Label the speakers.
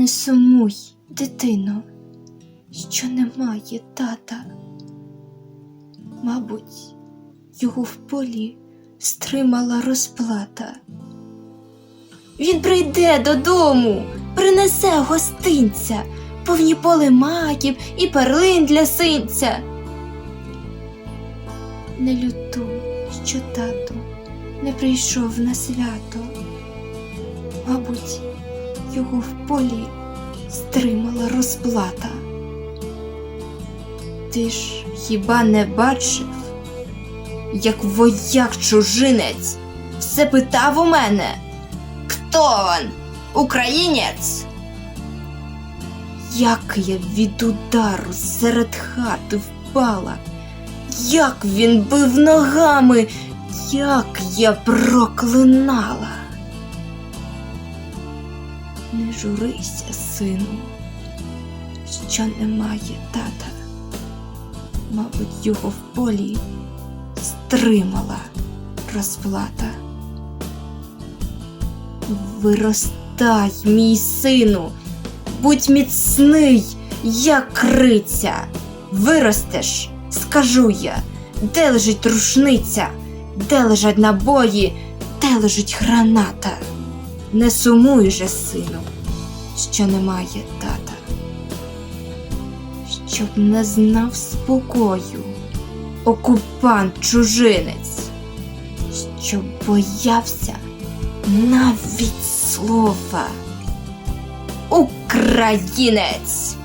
Speaker 1: Не сумуй, дитино, що немає тата. Мабуть, його в полі стримала розплата. Він прийде додому, принесе гостинця, повні поле маків і перлин для синця. Не лютуй, що тато не прийшов на свято. Мабуть, його в полі стримала розплата. Ти ж хіба не бачив, як вояк чужинець все питав у мене, хто він, українець? Як я від удару серед хати впала, як він бив ногами, як я проклинала. Не журися, сину, що немає тата. Мабуть, його в полі стримала розплата. Виростай, мій сину, будь міцний, як криця. Виростеш, скажу я, де лежить рушниця, де лежать набої, де лежить граната. Не сумуй же, сину, що немає тата, щоб не знав спокою, окупант чужинець, щоб боявся навіть слова. Українець!